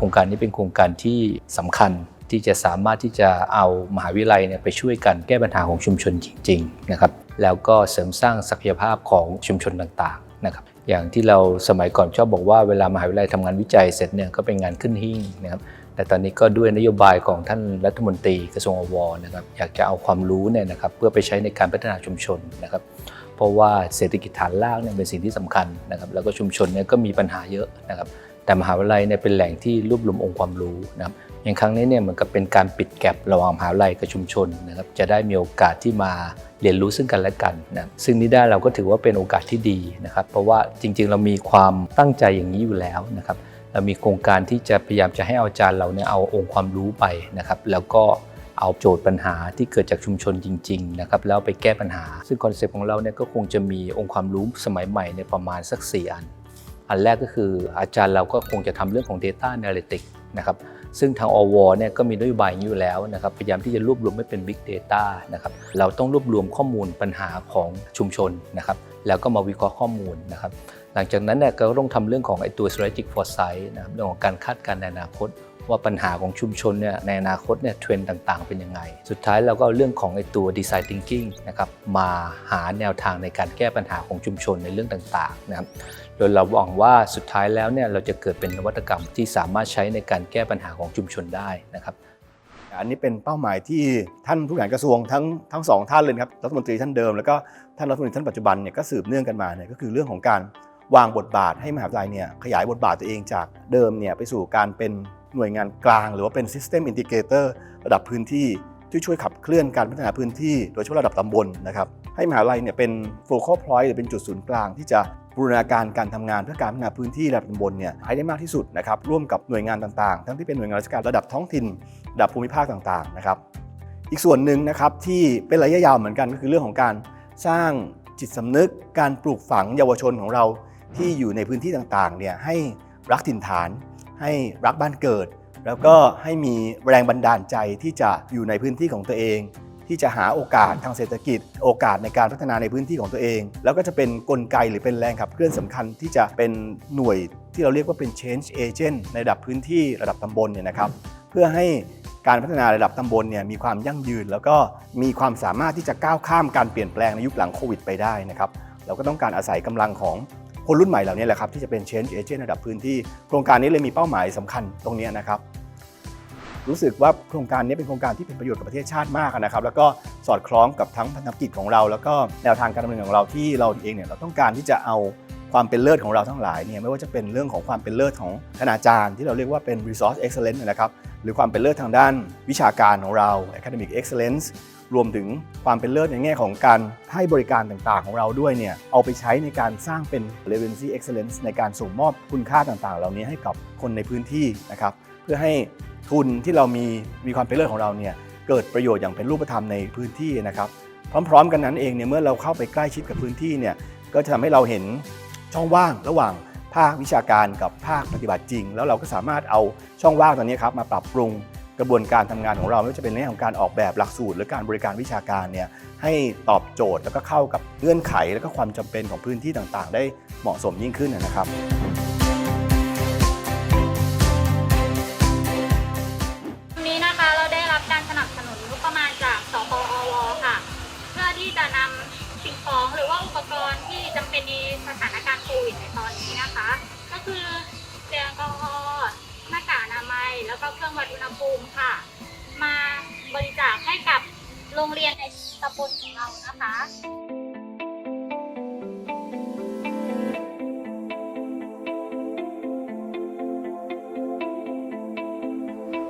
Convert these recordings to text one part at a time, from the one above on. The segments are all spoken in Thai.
ครงการนี้เป็นโครงการที่สำคัญที่จะสามารถที่จะเอามหาวิทยาลัยเนี่ยไปช่วยกันแก้ปัญหาของชุมชนจริงๆนะครับแล้วก็เสริมสร้างศักยภาพของชุมชนต่างๆนะครับอย่างที่เราสมัยก่อนชอบบอกว่าเวลามหาวิทยาลัยทำงานวิจัยเสร็จเนี่ยก็เป็นงานขึ้นหิ้งนะครับแต่ตอนนี้ก็ด้วยนโยบายของท่านรัฐมนตรีกระทรวงอวนะครับอยากจะเอาความรู้เนี่ยนะครับเพื่อไปใช้ในการพัฒนาชุมชนนะครับเพราะว่าเศรษฐกิจฐานรากเนี่ยเป็นสิ่งที่สำคัญนะครับแล้วก็ชุมชนเนี่ยก็มีปัญหาเยอะนะครับ แต่มหาวิทยาลัยเนี่ยเป็นแหล่งที่รวบรวมองค์ความรู้นะครับอย่างครั้งนี้เนี่ยเหมือนกับเป็นการปิดแกลบระหว่างมหาวิทยาลัยกับชุมชนนะครับจะได้มีโอกาสที่มาเรียนรู้ซึ่งกันและกันนะซึ่งนี้ได้เราก็ถือว่าเป็นโอกาสที่ดีนะครับ เพราะว่าจริงๆ เรามีความตั้งใจอย่างนี้อยู่แล้วนะครับเรามีโครงการที่จะพยายามจะให้อาจารย์เราเนี่ยเอาองค์ความรู้ไปนะครับ แล้วก็เอาโจทย์ปัญหาที่เกิดจากชุมชนจริงๆนะครับแล้วไปแก้ปัญหา ซึ่งคอนเซปต์ของเราเนี่ยก็คงจะมีองค์ความรู้สมัยใหม่ในประมาณสัก 4 อัน อันแรกก็คืออาจารย์เราก็คงจะทำเรื่องของ Data Analytics นะครับซึ่งทางอวเนี่ยก็มีนโยบายอยู่แล้วนะครับพยายามที่จะรวบรวมให้เป็น Big Data นะครับเราต้องรวบรวมข้อมูลปัญหาของชุมชนนะครับแล้วก็มาวิเคราะห์ข้อมูลนะครับหลังจากนั้นเนี่ยก็ต้องทำเรื่องของไอ้ตัว strategic foresight นะครับเรื่องของการคาดการณ์ในอนาคต ว่าปัญหาของชุมชนเนี่ยในอนาคตเนี่ยเทรนด์ต่างๆ เป็นยังไง สุดท้ายเราก็เอาเรื่องของไอ้ตัว design thinking นะครับมาหาแนวทางในการแก้ปัญหาของชุมชนในเรื่องต่างๆนะครับโดยเราหวังว่าสุดท้ายแล้วเนี่ยเราจะเกิดเป็นนวัตกรรมที่สามารถใช้ในการแก้ปัญหาของชุมชนได้นะครับอันนี้เป็นเป้าหมายที่ท่านผู้บริหารกระทรวงทั้งทั้งสองท่านเลยครับรัฐมนตรีท่านเดิมแล้วก็ท่านรัฐมนตรีท่านปัจจุบันเนี่ยก็สืบเนื่องกันมาเนี่ยก็คือเรื่องของการวางบทบาทให้มหาวิทยาลัยเนี่ยขยายบทบาทตัวเองจากเดิมเนี่ยไปสู่การเป็น หน่วยงานกลาง หรือว่าเป็น System Integrator ระดับพื้นที่ที่ช่วยขับเคลื่อนการพัฒนาพื้นที่ โดยเฉพาะระดับตำบลนะครับให้มหาลัยเนี่ยเป็น focal point หรือเป็นจุดศูนย์กลางที่จะบูรณาการการทำงานเพื่อการพัฒนาพื้นที่ระดับตำบลเนี่ยให้ได้มากที่สุดนะครับร่วมกับหน่วยงานต่างๆ ทั้งที่เป็นหน่วยงานราชการระดับท้องถิ่นระดับภูมิภาคต่างๆนะครับอีกส่วนหนึ่งนะครับที่เป็นระยะยาวเหมือนกันก็คือเรื่องของการสร้างจิตสำนึกการปลูกฝังเยาวชนของเราที่อยู่ในพื้นที่ต่างๆเนี่ยให้รักถิ่นฐาน ให้รักบ้านเกิด แล้วก็ให้มีแรงบันดาลใจที่จะอยู่ในพื้นที่ของตัวเอง ที่จะหาโอกาสทางเศรษฐกิจ โอกาสในการพัฒนาในพื้นที่ของตัวเอง แล้วก็จะเป็นกลไกหรือเป็นแรงขับเคลื่อนสำคัญที่จะเป็นหน่วยที่เราเรียกว่าเป็น change agent ในระดับพื้นที่ระดับตำบลเนี่ยนะครับเพื่อให้การพัฒนาระดับตำบลเนี่ยมีความยั่งยืน แล้วก็มีความสามารถที่จะก้าวข้ามการเปลี่ยนแปลงในยุคหลังโควิดไปได้นะครับ เราก็ต้องการอาศัยกำลังของ คนรุ่นใหม่เหล่านี้แหละครับที่จะเป็น change agent ระดับพื้นที่ โครงการนี้เลยมีเป้าหมายสำคัญตรงนี้นะครับรู้สึกว่าโครงการนี้เป็นโครงการที่เป็นประโยชน์กับประเทศชาติมากนะครับ แล้วก็สอดคล้องกับทั้งพันธกิจของเรา แล้วก็แนวทางการดำเนินของเราที่เราเองเนี่ยเราต้องการที่จะเอา ความเป็นเลิศของเราทั้งหลายเนี่ยไม่ว่าจะเป็นเรื่องของความเป็นเลิศของคณาจารย์ที่เราเรียกว่าเป็น resource excellence นะครับหรือความเป็นเลิศทางด้านวิชาการของเรา academic excellence รวมถึงความเป็นเลิศในแง่ของการให้บริการต่างๆ ของเราด้วยเนี่ยเอาไปใช้ในการสร้างเป็น relevancy excellence ในการส่งมอบคุณค่าต่างๆ เหล่านี้ให้กับคนในพื้นที่นะครับเพื่อให้ทุนที่เรามีมีความเป็นเลิศของเราเนี่ยเกิดประโยชน์อย่างเป็นรูปธรรมในพื้นที่นะครับพร้อม ๆ กันนั้นเองเนี่ยเมื่อเราเข้าไปใกล้ชิดกับพื้นที่เนี่ยก็จะทำให้เราเห็น ช่องว่างระหว่างภาควิชาการกับภาคปฏิบัติจริง แล้วเราก็สามารถเอาช่องว่างตรงนี้ครับมาปรับปรุงกระบวนการทำงานของเราไม่ว่าจะเป็นในเรื่องของการออกแบบหลักสูตร หรือการบริการวิชาการเนี่ยให้ตอบโจทย์แล้วก็เข้ากับเงื่อนไข และก็ความจำเป็นของพื้นที่ต่างๆ ได้เหมาะสมยิ่งขึ้นนะครับ วิดในตอนนี้นะคะ ก็คือเจลแอลกอฮอล์หน้ากากอนามัย แล้วก็เครื่องวัดอุณหภูมิค่ะ มาบริจาคให้กับโรงเรียนในตำบลของเรานะคะ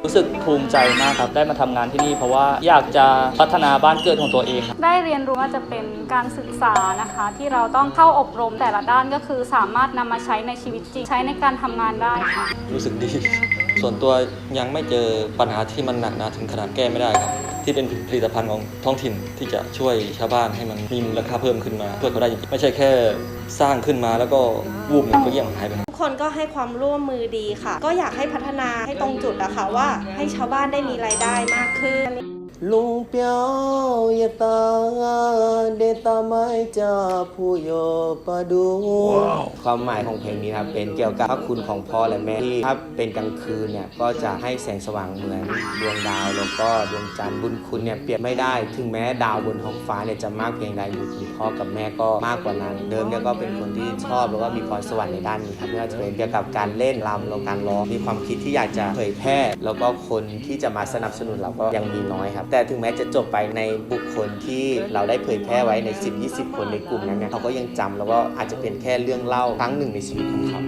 รู้สึกภูมิใจมากครับได้มาทำงานที่นี่เพราะว่าอยากจะพัฒนาบ้านเกิดของตัวเองครับได้เรียนรู้ว่าจะเป็นการศึกษานะคะ ที่เราต้องเข้าอบรมแต่ละด้านก็คือสามารถนำมาใช้ในชีวิตจริง ใช้ในการทำงานได้ค่ะ รู้สึกดี ส่วนตัวยังไม่เจอปัญหาที่มันหนักหนาถึงขนาดแก้ไม่ได้ครับ ที่เป็นผลิตภัณฑ์ของท้องถิ่นที่จะช่วยชาวบ้านให้มันมีมูลค่าเพิ่มขึ้นมาเพื่อเขาได้จริงๆไม่ใช่แค่สร้างขึ้นมาแล้วก็วูบมันก็เยี่ยงหายไปทุกคนก็ให้ความร่วมมือดีค่ะ ก็อยากให้พัฒนาให้ตรงจุดอะค่ะว่าให้ชาวบ้านได้มีรายได้มากขึ้น ลุงเปียวยตาเดตาไม้จาผู้โยปะดู ความหมายของเพลงนี้นะครับเป็นเกี่ยวกับพระคุณของพ่อและแม่ที่ถ้าเป็นกลางคืนเนี่ยก็จะให้แสงสว่างเหมือนดวงดาวแล้วก็ดวงจันทร์บุญคุณเนี่ยเปรียบไม่ได้ ถึงแม้ดาวบนท้องฟ้าเนี่ยจะมากเพียงใดบุญคุณพ่อกับแม่ก็มากกว่านั้น เดิมเนี่ยก็เป็นคนที่ชอบแล้วก็มีพรสวรรค์ในด้านนี้ครับไม่ว่าจะเป็นเกี่ยวกับการเล่นรำแล้วการร้องมีความคิดที่อยากจะเผยแพร่ แล้วก็คนที่จะมาสนับสนุนเราก็ยังมีน้อยครับแต่ถึงแม้จะจบไปในบุคคลที่เราได้เผยแพร่ไว้ใน 10-20 คนในกลุ่มนั้นเนี่ยเขาก็ยังจำแล้วก็อาจจะเป็นแค่เรื่องเล่าครั้งหนึ่งในชีวิตของเขา